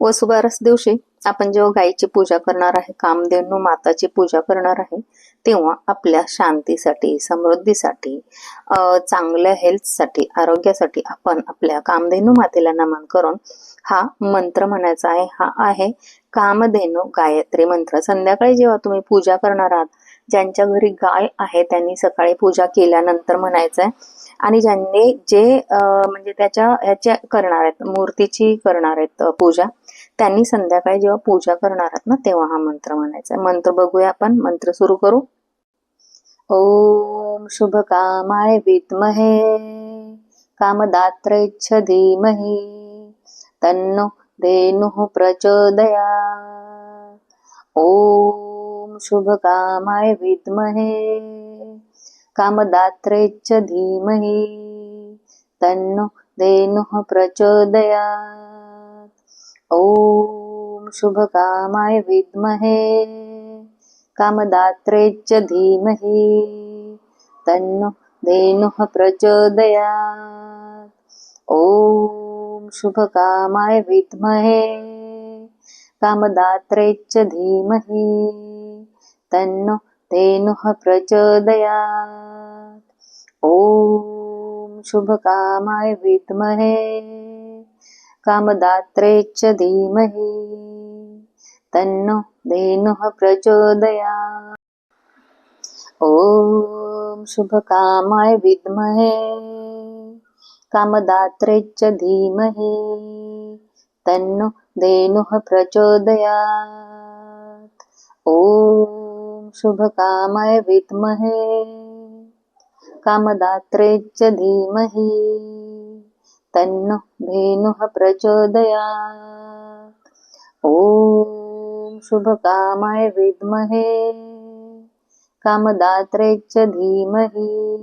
वसुबारस दिवशी आपण जेव्हा गायीची पूजा करणार आहे कामधेनू माताची पूजा करणार आहे तेव्हा आपल्या शांतीसाठी समृद्धीसाठी चांगल्या हेल्थसाठी आरोग्यासाठी आपण आपल्या कामधेनू मातेला नमन करून हा मंत्र म्हणायचा आहे. हा आहे कामधेनू गायत्री मंत्र. संध्याकाळी जेव्हा तुम्ही पूजा करणार आहात ज्यांच्या घरी गाय आहे त्यांनी सकाळी पूजा केल्यानंतर म्हणायचं आहे आणि ज्यांनी जे म्हणजे त्याच्या ह्याच्या करणार आहेत मूर्तीची करणार आहेत पूजा त्यांनी संध्याकाळी जेव्हा पूजा करणार आहेत ना तेव्हा हा मंत्र म्हणायचा मंत्र बघूया आपण. मंत्र सुरू करू. ओम शुभ कामाय विद्महे. कामदात्रेच्छ धीमहि तन्नो धेनुः प्रचोदया ओम शुभ कामाय विद्महे. कामदात्रेच्छ धीमहि। तन्नो धेनुः प्रचोदयात्। ॐ शुभकामाय विद्महे। कामदात्रेच्च धीमहि। तन्नो धेनुः प्रचोदयात्। ॐ शुभकामाय विद्महे। कामदात्रेच्च धीमहि। तन्नो धेनुः प्रचोदयात्। ॐ शुभकामाय विद्महे कामदात्रेच्च धीमहि, तन्नो धेनुः प्रचोदयात्। ॐ शुभकामाय विद्महे कामदात्रेच्च धीमहि, तन्नो धेनुः प्रचोदयात्। ॐ शुभकामाय विद्महे। कामदात्रेच्च धीमहि। तन्नो धेनुः प्रचोदयात्। ॐ शुभकामाय विद्महे। कामदात्रेच्च धीमहि।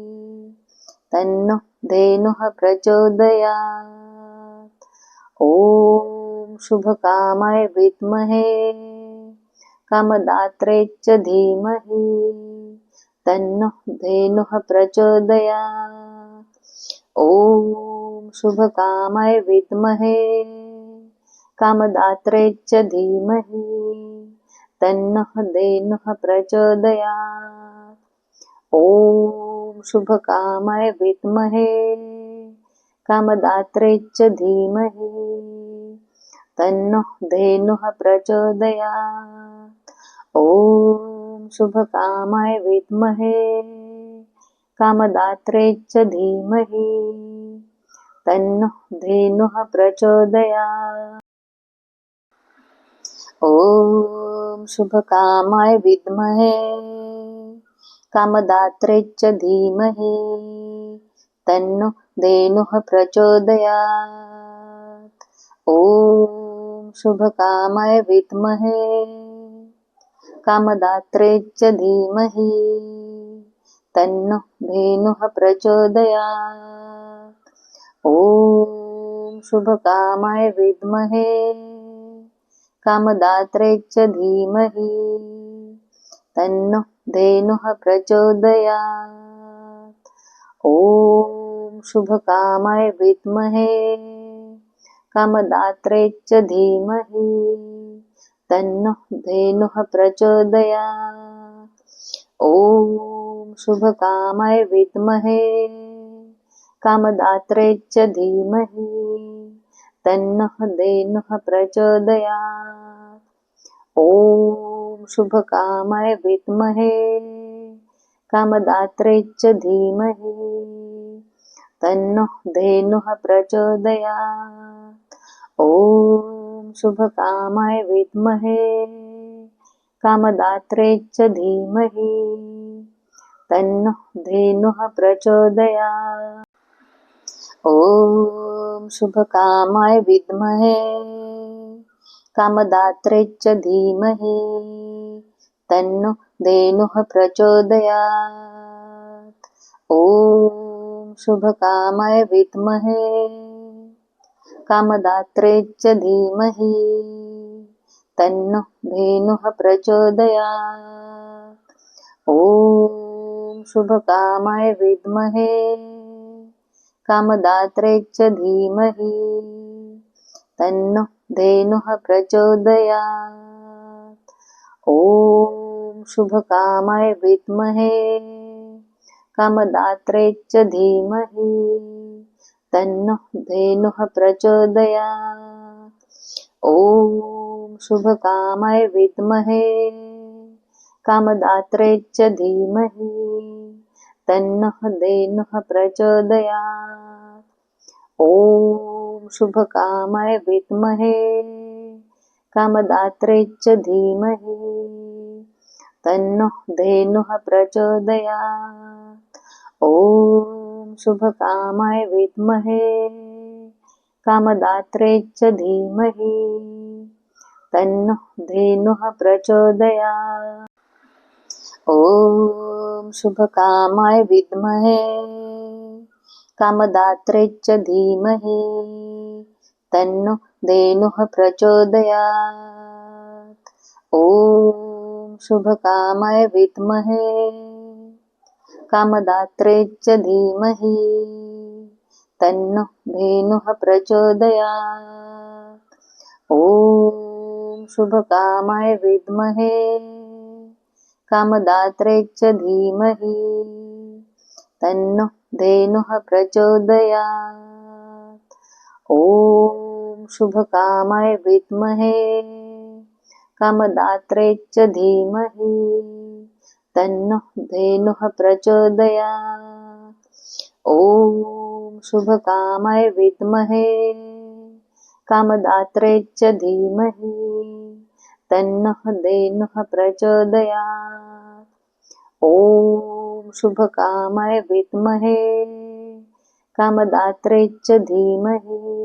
तन्नो धेनुः प्रचोदयात्। ॐ शुभकामाय विद्महे। कामदात्रेच्च धीमहि। तन्नो धेनुः प्रचोदयात् ॐ शुभकामाय विद्महे। कामदात्रेच्च धीमहि। तन्नः धेनुः प्रचोदयात् ॐ शुभकामाय विद्महे। कामदात्रेच्च धीमहि। तन्नः धेनुः प्रचोदयात् ॐ शुभकामाय विद्महे कामदात्रेच्च धीमहि, तन्नो धेनुः प्रचोदयात्। ॐ शुभकामाय विद्महे कामदात्रेच्च धीमहि, तन्नो धेनुः प्रचोदयात्। ॐ शुभकामाय विद्महे। कामदात्रेच्च धीमहि। तन्नो धेनुः प्रचोदयात्। ॐ शुभकामाय विद्महे। कामदात्रेच्च धीमहि। तन्नो धेनुः प्रचोदयात्। ॐ शुभकामाय विद्महे। कामदात्रेच्च धीमहि। तन्नो धेनुः प्रचोदयात्। ॐ शुभकामाय विद्महे कामदात्रेच्च धीमहि, तन्नः धेनुः प्रचोदयात्। ॐ शुभकामाय विद्महे कामदात्रेच्च धीमहि, तन्नः धेनुः प्रचोदयात्। शुभकामाय विद्महे। कामदात्रेच्च धीमहि। तन्नः धेनुः प्रचोदयात्। ॐ शुभकामाय विद्महे। कामदात्रेच्च धीमहि। तन्नो धेनुः प्रचोदयात्। ॐ शुभकामाय विद्महे। कामदात्रेच्च धीमहि। तन्नो धेनुः प्रचोदयात्। ॐ शुभकामाय विद्महे। कामदात्रेच्च धीमहि। तन्नो धेनुः प्रचोदयात्। ॐ शुभकामाय विद्महे। कामदात्रे च धीमहि। तन्नो धेनुः प्रचोदयात्। ॐ शुभकामाय विद्महे, कामदात्रे च धीमहि, तन्नः धेनुः प्रचोदयात्। ॐ शुभकामाय विद्महे, कामदात्रे च धीमहि, तन्नः धेनुः प्रचोदयात्। ॐ शुभकामाय विद्महे, कामदात्रे च धीमहि। तन्नः धेनुः प्रचोदयात्। ॐ शुभकामाय विद्महे, कामदात्रे च धीमहि। तन्नो धेनुः प्रचोदयात्। ॐ शुभकामाय विद्महे। कामदात्रे च धीमहि। तन्नो धेनुः प्रचोदयात्। ॐ शुभकामाय विद्महे। कामदात्रे च धीमहि। तन्नो धेनुः प्रचोदयात्। ॐ शुभकामाय विद्महे। कामदात्रे च धीमहि। तन्नो धेनुः प्रचोदयात्। ॐ शुभकामाय विद्महे, कामदात्रे च धीमहि, तन्नः धेनुः प्रचोदयात्। ॐ शुभकामाय विद्महे, कामदात्रे च धीमहि,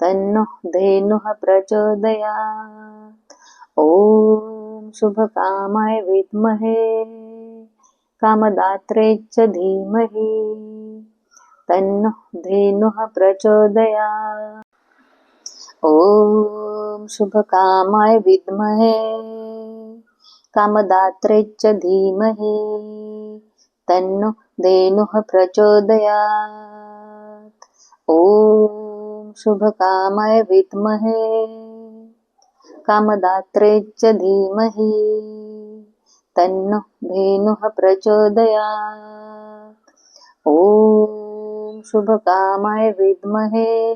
तन्नः धेनुः प्रचोदयात्। ॐ शुभकामाय विद्महे, कामदात्रे च धीमहि। तन्नः धेनुः प्रचोदयात्। ॐ शुभकामाय विद्महे, कामदात्रे च धीमहि। तन्नो धेनुः प्रचोदयात्। ॐ शुभकामाय विद्महे। कामदात्रे च धीमहि। तन्नो धेनुः प्रचोदयात्। ॐ शुभकामाय विद्महे।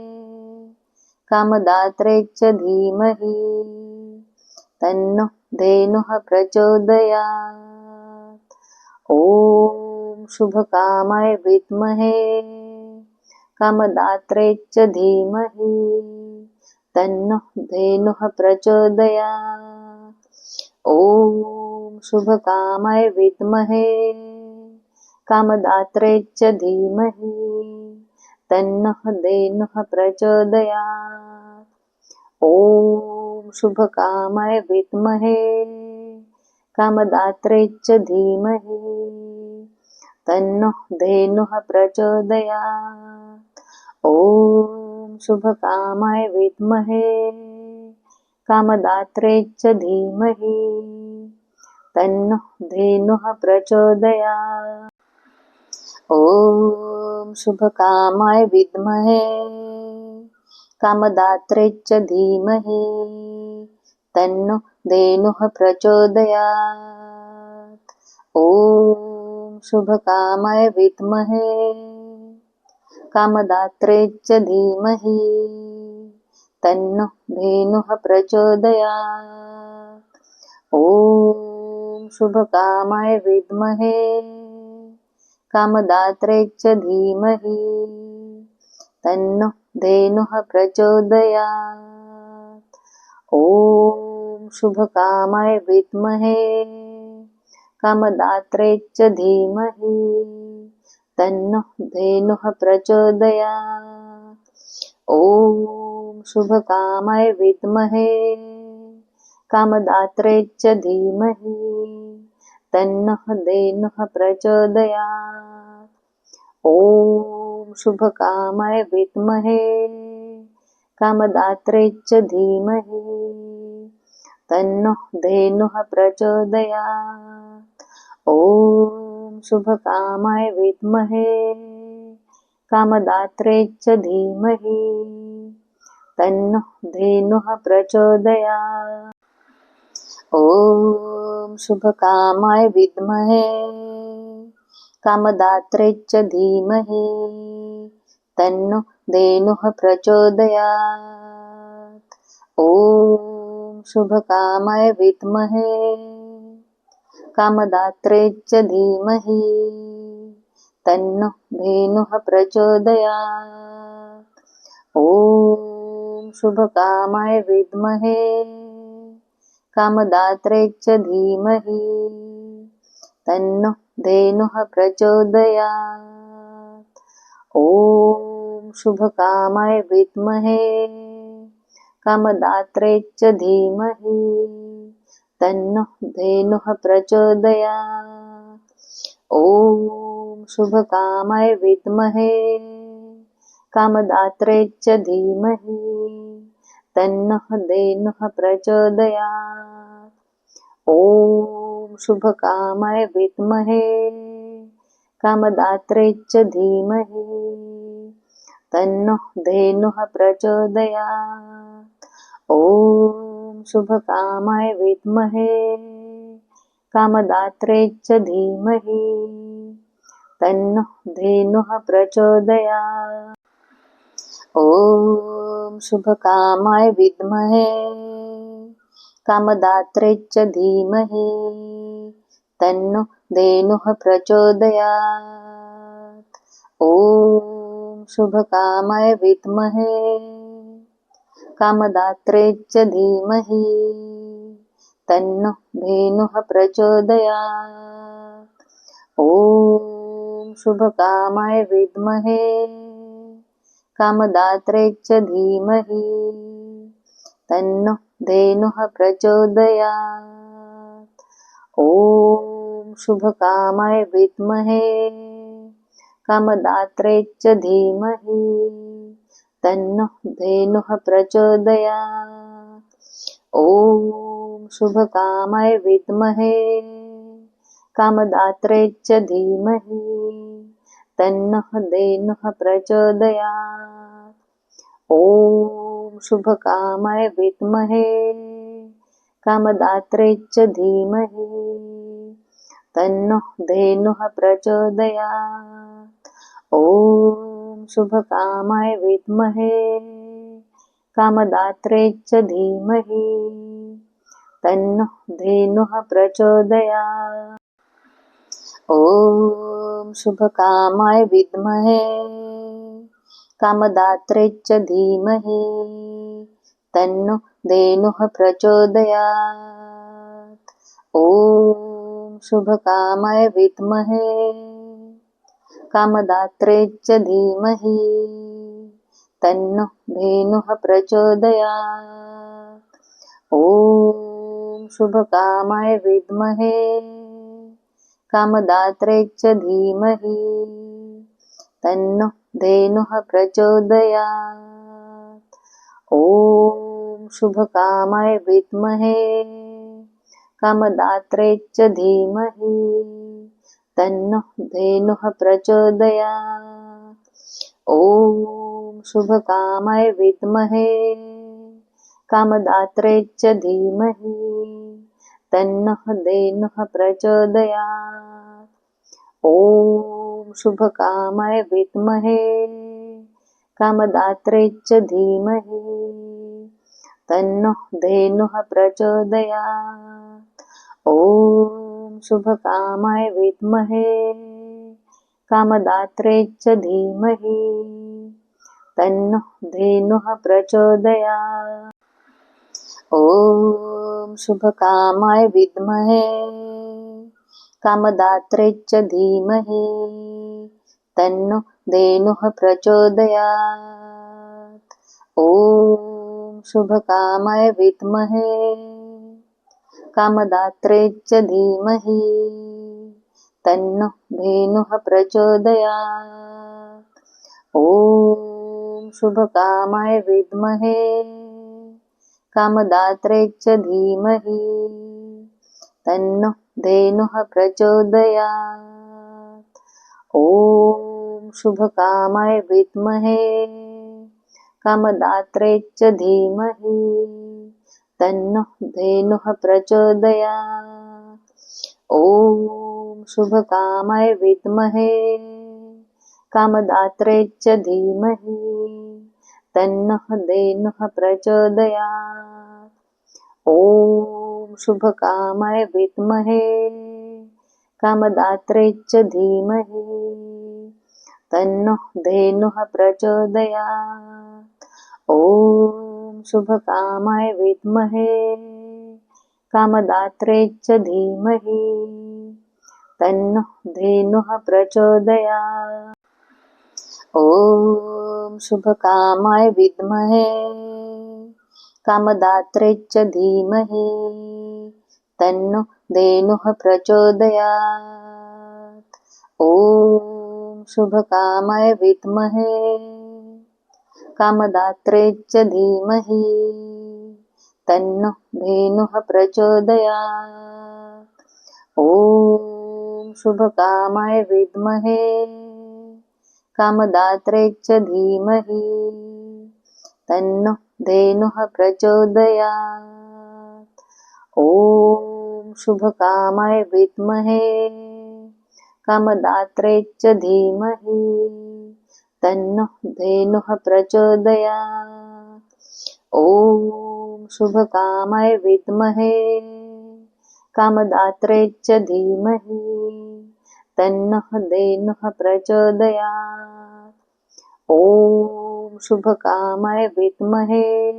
कामदात्रे च धीमहि। तन्नो धेनुः प्रचोदयात्। ॐ शुभकामाय विद्महे। कामदात्रे च धीमहि। तन्नो धेनुः प्रचोदयात्। ॐ शुभकामाय विद्महे, कामदात्रे च धीमहि। तन्नः धेनुः प्रचोदयात्। ॐ शुभकामाय विद्महे, कामदात्रे च धीमहि। तन्नः धेनुः प्रचोदयात्। ॐ शुभकामाय विद्महे। कामदात्रे च धीमहि। तन्नः धेनुः प्रचोदयात्। ॐ शुभकामाय विद्महे। कामदात्रे च धीमहि। तन्नो धेनुः प्रचोदयात्। ॐ शुभकामाय विद्महे। कामदात्रे च धीमहि। तन्नो धेनुः प्रचोदयात्। ॐ शुभकामाय विद्महे। कामदात्रे च धीमहि। तन्नो धेनुः प्रचोदयात्। ॐ शुभकामाय विद्महे। कामदात्रे च धीमहि। तन्नो धेनुः प्रचोदयात्। ॐ शुभकामाय विद्महे, कामदात्रे च धीमहि, तन्नः धेनुः प्रचोदयात्। ॐ शुभकामाय विद्महे, कामदात्रे च धीमहि, तन्नः धेनुः प्रचोदयात्। ॐ शुभकामाय विद्महे। कामदात्रे च धीमहि। तन्नो धेनुः प्रचोदयात्। ॐ शुभकामाय विद्महे। कामदात्रे च धीमहि। तन्नो धेनुः प्रचोदयात्। ॐ शुभकामाय विद्महे। कामदात्रे च धीमहि। तन्नो धेनुः प्रचोदयात्। ॐ शुभकामाय विद्महे। कामदात्रे च धीमहि। तन्नो धेनुः प्रचोदयात्। ॐ शुभकामाय विद्महे। कामदात्रे च धीमहि। तन्नो धेनुः प्रचोदयात्। ॐ शुभकामाय विद्महे, कामदात्रे च धीमहि, तन्नः धेनुः प्रचोदयात्। ॐ शुभकामाय विद्महे, कामदात्रे च धीमहि, तन्नः धेनुः प्रचोदयात्। ॐ शुभकामाय विद्महे, कामदात्रे च धीमहि। तन्नः धेनुः प्रचोदयात्। ॐ शुभकामाय विद्महे, कामदात्रे च धीमहि। तन्नो धेनुः प्रचोदयात्। ॐ शुभकामाय विद्महे। कामदात्रे च धीमहि। तन्नो धेनुः प्रचोदयात्। ॐ शुभकामाय विद्महे। कामदात्रे च धीमहि। तन्नो धेनुः प्रचोदयात्। ॐ शुभकामाय विद्महे। कामदात्रे च धीमहि। तन्नो धेनुः प्रचोदयात्। ॐ शुभकामाय विद्महे, कामदात्रे च धीमहि। तन्नः धेनुः प्रचोदयात्। ॐ शुभकामाय विद्महे, कामदात्रे च धीमहि। तन्नः धेनुः प्रचोदयात्। ॐ शुभकामाय विद्महे। कामदात्रे च धीमहि। तन्नः धेनुः प्रचोदयात्। ॐ शुभकामाय विद्महे। कामदात्रे च धीमहि। तन्नो धेनुः प्रचोदयात्। ॐ शुभकामाय विद्महे। कामदात्रे च धीमहि। तन्नो धेनुः प्रचोदयात्। ॐ शुभकामाय विद्महे। कामदात्रे च धीमहि। तन्नो धेनुः प्रचोदयात्। ॐ शुभकामाय विद्महे। कामदात्रे च धीमहि। तन्नो धेनुः प्रचोदयात्। ॐ शुभकामाय विद्महे, कामदात्रे च धीमहि, तन्नः धेनुः प्रचोदयात्। ॐ शुभकामाय विद्महे, कामदात्रे च धीमहि, तन्नः धेनुः प्रचोदयात्। शुभकामाय विद्महे। कामदात्रे च धीमहि। तन्नः धेनुः प्रचोदयात्। ॐ शुभकामाय विद्महे। कामदात्रे च धीमहि। तन्नो धेनुः प्रचोदयात्। ॐ शुभकामाय विद्महे। कामदात्रे च धीमहि। तन्नो धेनुः प्रचोदयात्। ॐ शुभकामाय विद्महे। कामदात्रे च धीमहि। तन्नो धेनुः प्रचोदयात्। ॐ शुभकामाय विद्महे। कामदात्रे च धीमहि। तन्नः धेनुः प्रचोदयात्। ॐ शुभकामाय विद्महे, कामदात्रे च धीमहि, तन्नः धेनुः प्रचोदयात्। ॐ शुभकामाय विद्महे, कामदात्रे च धीमहि, तन्नः धेनुः प्रचोदयात्। ॐ शुभकामाय विद्महे, कामदात्रे च धीमहि। तन्नः धेनुः प्रचोदयात्। ॐ शुभकामाय विद्महे, कामदात्रे च धीमहि। तन्नो धेनुः प्रचोदयात्। ॐ शुभकामाय विद्महे। कामदात्रे च धीमहि। तन्नो धेनुः प्रचोदयात्। ॐ शुभकामाय विद्महे। कामदात्रे च धीमहि। तन्नो धेनुः प्रचोदयात्। ॐ शुभकामाय विद्महे। कामदात्रे धीमहि। तन्नो धेनुः प्रचोदयात्। ॐ शुभकामाय विद्महे, कामदात्रे च धीमहि, तन्नः धेनुः प्रचोदयात्। ॐ शुभकामाय विद्महे,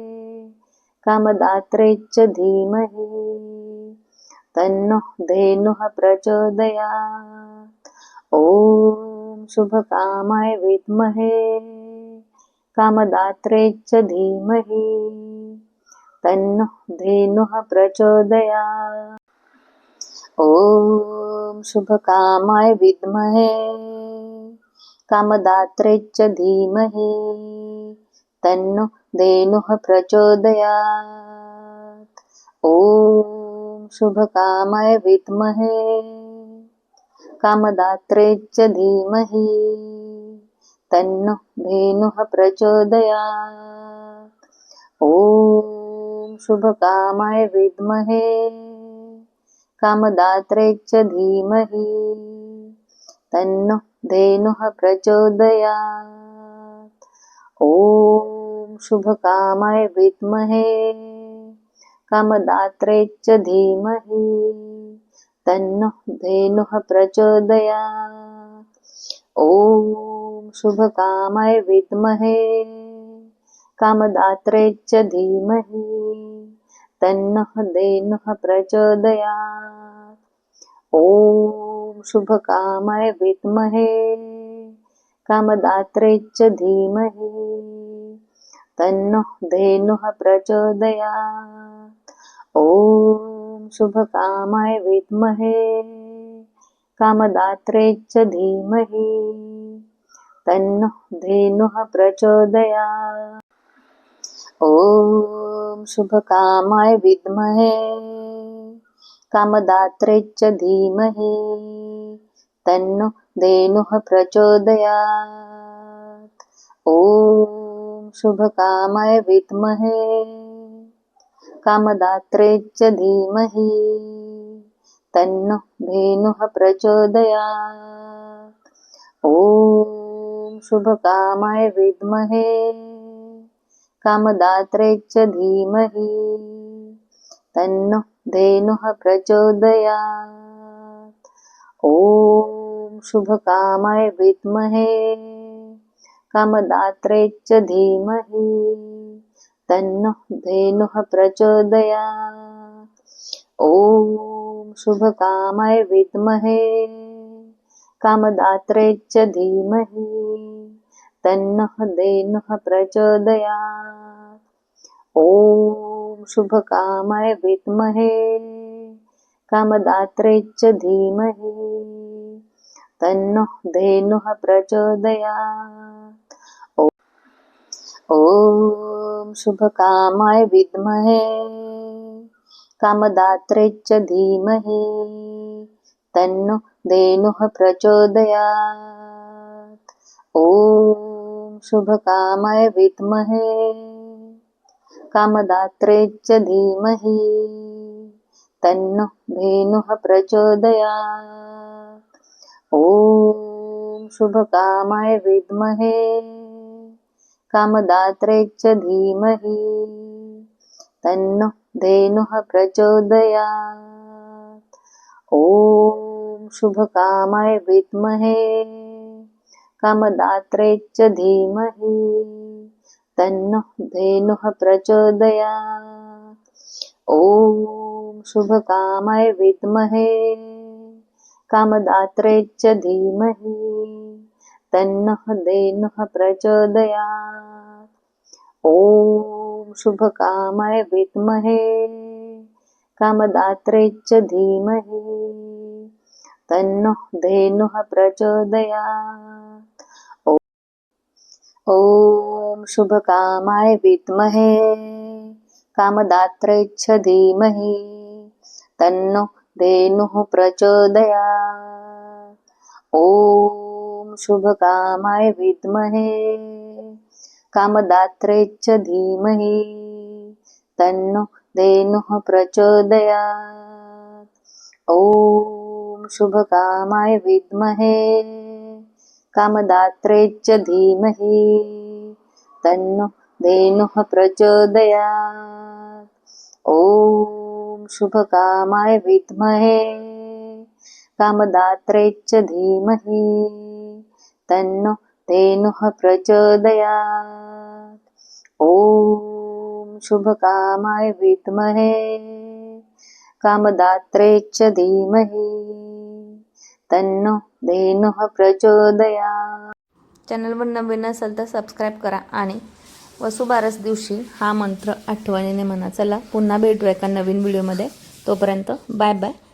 कामदात्रे च धीमहि, तन्नः धेनुः प्रचोदयात्। ॐ शुभकामाय विद्महे, कामदात्रे च धीमहि। तन्नः धेनुः प्रचोदयात्। ॐ शुभकामाय विद्महे, कामदात्रे च धीमहि। तन्नो धेनुः प्रचोदयात्। ॐ शुभकामाय विद्महे। कामदात्रे च धीमहि। तन्नो धेनुः प्रचोदयात्। ॐ शुभकामाय विद्महे। कामदात्रे च धीमहि। तन्नो धेनुः प्रचोदयात्। ॐ शुभकामाय विद्महे। कामदात्रे च धीमहि। तन्नो धेनुः प्रचोदयात्। ॐ शुभकामाय विद्महे, कामदात्रे च धीमहि। तन्नः धेनुः प्रचोदयात्। ॐ शुभकामाय विद्महे, कामदात्रे च धीमहि। तन्नः धेनुः प्रचोदयात्। ॐ शुभकामाय विद्महे। कामदात्रे च धीमहि। तन्नः धेनुः प्रचोदयात्। ॐ शुभकामाय विद्महे। कामदात्रे च धीमहि। तन्नो धेनुः प्रचोदयात्। ॐ शुभकामाय विद्महे। कामदात्रे च धीमहि। तन्नो धेनुः प्रचोदयात्। ॐ शुभकामाय विद्महे। कामदात्रे च धीमहि। तन्नो धेनुः प्रचोदयात्। ॐ शुभकामाय विद्महे। कामदात्रे धीमहि। तन्नो धेनुः प्रचोदयात्। ॐ शुभकामाय विद्महे, कामदात्रे च धीमहि, तन्नः धेनुः प्रचोदयात्। ॐ शुभकामाय विद्महे, कामदात्रे च धीमहि, तन्नः धेनुः प्रचोदयात्। ॐ शुभकामाय विद्महे कामदात्रे च धीमहि, तन्नो धेनुः प्रचोदयात्। ॐ शुभकामाय विद्महे कामदात्रे च धीमहि, तन्नो धेनुः प्रचोदयात्। ॐ शुभकामाय विद्महे। कामदात्रे च धीमहि। तन्नो धेनुः प्रचोदयात्। ॐ शुभकामाय विद्महे। कामदात्रे च धीमहि। तन्नो धेनुः प्रचोदयात्। ॐ शुभकामाय विद्महे। कामदात्रे च धीमहि। तन्नः धेनुः प्रचोदयात्। ॐ शुभकामाय विद्महे, कामदात्रे च धीमहि। तन्नो धेनुः प्रचोदयात्। ॐ शुभकामाय विद्महे, कामदात्रे च धीमहि। तन्नो धेनुः प्रचोदयात्। ॐ शुभकामाय विद्महे। कामदात्रे च धीमहि। तन्नो धेनुः प्रचोदयात्। ॐ शुभकामाय विद्महे। कामदात्रे च धीमहि। तन्नो धेनुः प्रचोदयात्। ॐ शुभकामाय विद्महे। कामदात्रेच्च धीमहि. तन्नो धेनुः प्रचोदयात्. ॐ शुभकामाय विद्महे. कामदात्रेच्च धीमहि. तन्नो धेनुः प्रचोदयात्. चॅनलवर नवीन असेल तर सबस्क्राईब करा आणि वसुबारस दिवशी हा मंत्र आठवणीने म्हणा. चला पुन्हा भेटू एका नवीन व्हिडिओमध्ये तोपर्यंत बाय बाय